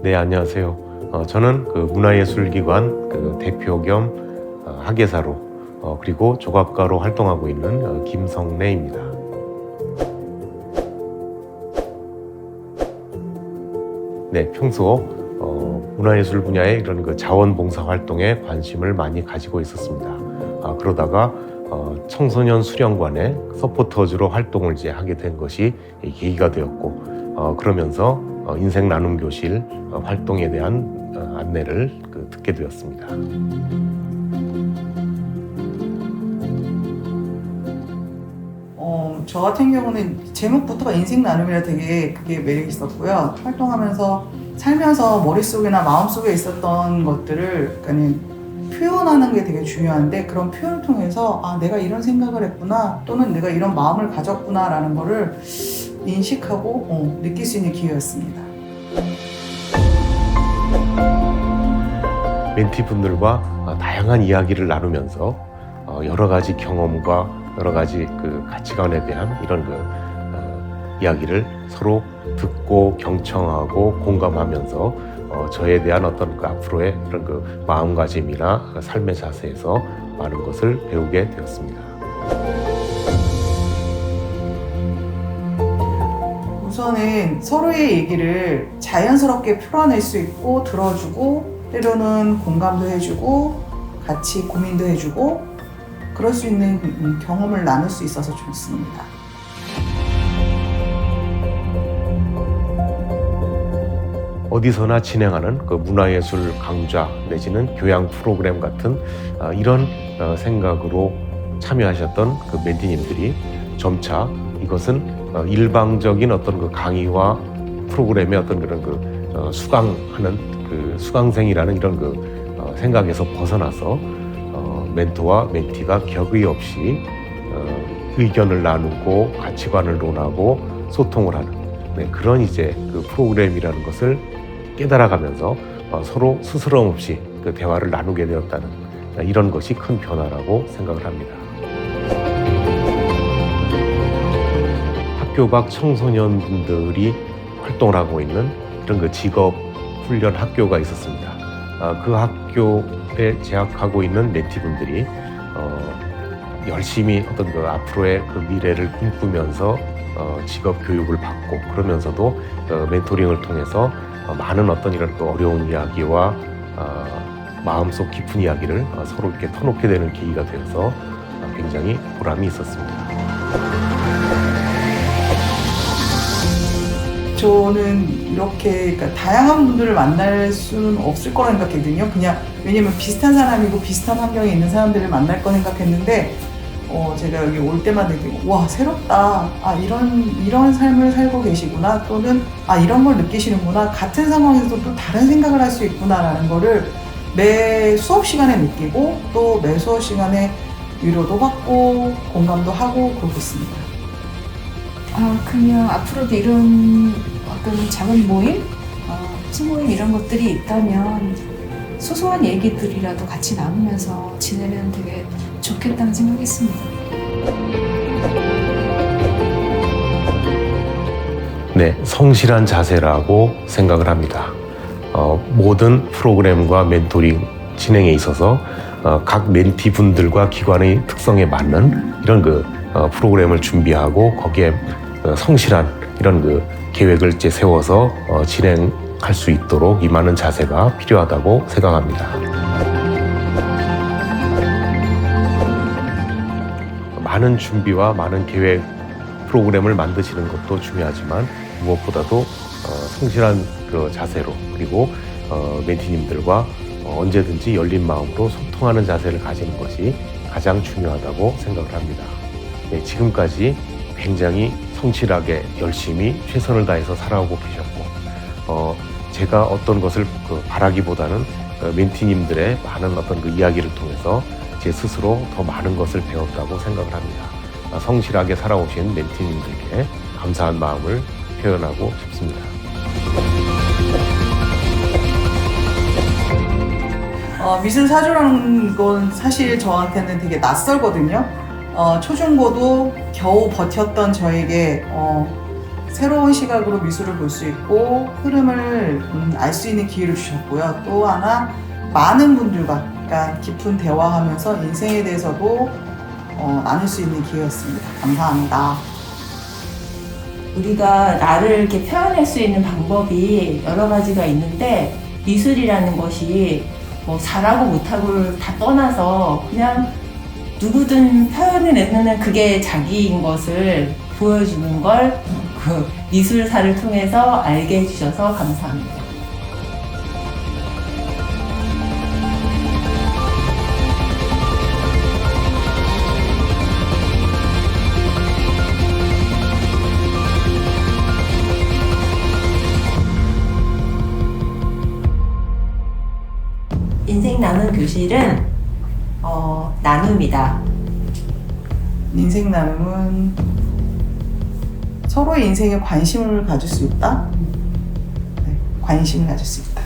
네, 안녕하세요. 어, 저는 그 문화예술기관 그 대표 겸 어, 학예사로 어, 그리고 조각가로 활동하고 있는 어, 김성래입니다. 네, 평소 어, 문화예술 분야의 이런 그 자원봉사 활동에 관심을 많이 가지고 있었습니다. 아, 그러다가 어, 청소년 수련관의 서포터즈로 활동을 이제 하게 된 것이 이 계기가 되었고 어, 그러면서 어, 인생 나눔 교실 어, 활동에 대한 어, 안내를 그, 듣게 되었습니다. 어, 저 같은 경우는 제목부터가 인생 나눔이라 되게 그게 매력 있었고요. 활동하면서 살면서 머릿속이나 마음속에 있었던 것들을 그러니까 표현하는 게 되게 중요한데 그런 표현을 통해서 아 내가 이런 생각을 했구나 또는 내가 이런 마음을 가졌구나라는 거를 인식하고 어, 느낄 수 있는 기회였습니다. 멘티분들과 어, 다양한 이야기를 나누면서 어, 여러 가지 경험과 여러 가지 그 가치관에 대한 이런 그 어, 이야기를 서로 듣고 경청하고 공감하면서 어, 저에 대한 어떤 그 앞으로의 그런 그 마음가짐이나 그 삶의 자세에서 많은 것을 배우게 되었습니다. 우선은 서로의 얘기를 자연스럽게 풀어낼 수 있고 들어주고 때로는 공감도 해주고 같이 고민도 해주고 그럴 수 있는 음, 경험을 나눌 수 있어서 좋습니다. 어디서나 진행하는 그 문화예술 강좌 내지는 교양 프로그램 같은 어, 이런 어, 생각으로 참여하셨던 그 멘티님들이 점차 이것은 어, 일방적인 어떤 그 강의와 프로그램의 어떤 그런 그 어, 수강하는 그 수강생이라는 이런 그 어, 생각에서 벗어나서 어, 멘토와 멘티가 격의 없이 어, 의견을 나누고 가치관을 논하고 소통을 하는 네, 그런 이제 그 프로그램이라는 것을 깨달아가면서 어, 서로 스스럼 없이 그 대화를 나누게 되었다는 이런 것이 큰 변화라고 생각을 합니다. 학교 밖 청소년분들이 활동을 하고 있는 그런 그 직업 훈련 학교가 있었습니다. 아, 그 학교에 재학하고 있는 네티분들이 어, 열심히 어떤 그 앞으로의 그 미래를 꿈꾸면서 어, 직업 교육을 받고 그러면서도 어, 멘토링을 통해서 어, 많은 어떤 이런 또 어려운 이야기와 어, 마음속 깊은 이야기를 어, 서로 이렇게 터놓게 되는 계기가 되어서 어, 굉장히 보람이 있었습니다. 저는 이렇게 그러니까 다양한 분들을 만날 수는 없을 거라 생각했거든요. 그냥 왜냐면 비슷한 사람이고 비슷한 환경에 있는 사람들을 만날 거 생각했는데 어, 제가 여기 올 때마다 와 새롭다. 아 이런 이런 삶을 살고 계시구나. 또는 아 이런 걸 느끼시는구나. 같은 상황에서도 또 다른 생각을 할 수 있구나라는 거를 매 수업 시간에 느끼고 또 매 수업 시간에 위로도 받고 공감도 하고 그러고 있습니다. 아, 그냥 앞으로도 이런 어떤 작은 모임, 어, 친모임 이런 것들이 있다면 소소한 얘기들이라도 같이 나누면서 지내면 되게 좋겠다는 생각했습니다. 네, 성실한 자세라고 생각을 합니다. 어, 모든 프로그램과 멘토링 진행에 있어서 어, 각 멘티 분들과 기관의 특성에 맞는 이런 그 어, 프로그램을 준비하고 거기에 어, 성실한 이런 그 계획을 이제 세워서 어, 진행할 수 있도록 임하는 자세가 필요하다고 생각합니다. 많은 준비와 많은 계획 프로그램을 만드시는 것도 중요하지만 무엇보다도 어, 성실한 그 자세로 그리고 어, 멘티님들과 어, 언제든지 열린 마음으로 소통하는 자세를 가지는 것이 가장 중요하다고 생각을 합니다. 네, 지금까지 굉장히 성실하게 열심히 최선을 다해서 살아오고 계셨고 어, 제가 어떤 것을 그 바라기보다는 어, 멘티님들의 많은 어떤 그 이야기를 통해서 제 스스로 더 많은 것을 배웠다고 생각을 합니다. 아, 성실하게 살아오신 멘티님들께 감사한 마음을 표현하고 싶습니다. 어, 미술 사조라는 건 사실 저한테는 되게 낯설거든요. 어, 초중고도 겨우 버텼던 저에게 어, 새로운 시각으로 미술을 볼 수 있고 흐름을 음, 알수 있는 기회를 주셨고요. 또 하나 많은 분들과 약간 깊은 대화하면서 인생에 대해서도 어, 나눌 수 있는 기회였습니다. 감사합니다. 우리가 나를 이렇게 표현할 수 있는 방법이 여러 가지가 있는데 미술이라는 것이 뭐 잘하고 못하고를 다 떠나서 그냥 누구든 표현을 내는 그게 자기인 것을 보여주는 걸 그 미술사를 통해서 알게 해주셔서 감사합니다. 인생 나눔 교실은 어, 나눔이다. 인생 나눔은 서로의 인생에 관심을 가질 수 있다. 네, 관심을 가질 수 있다.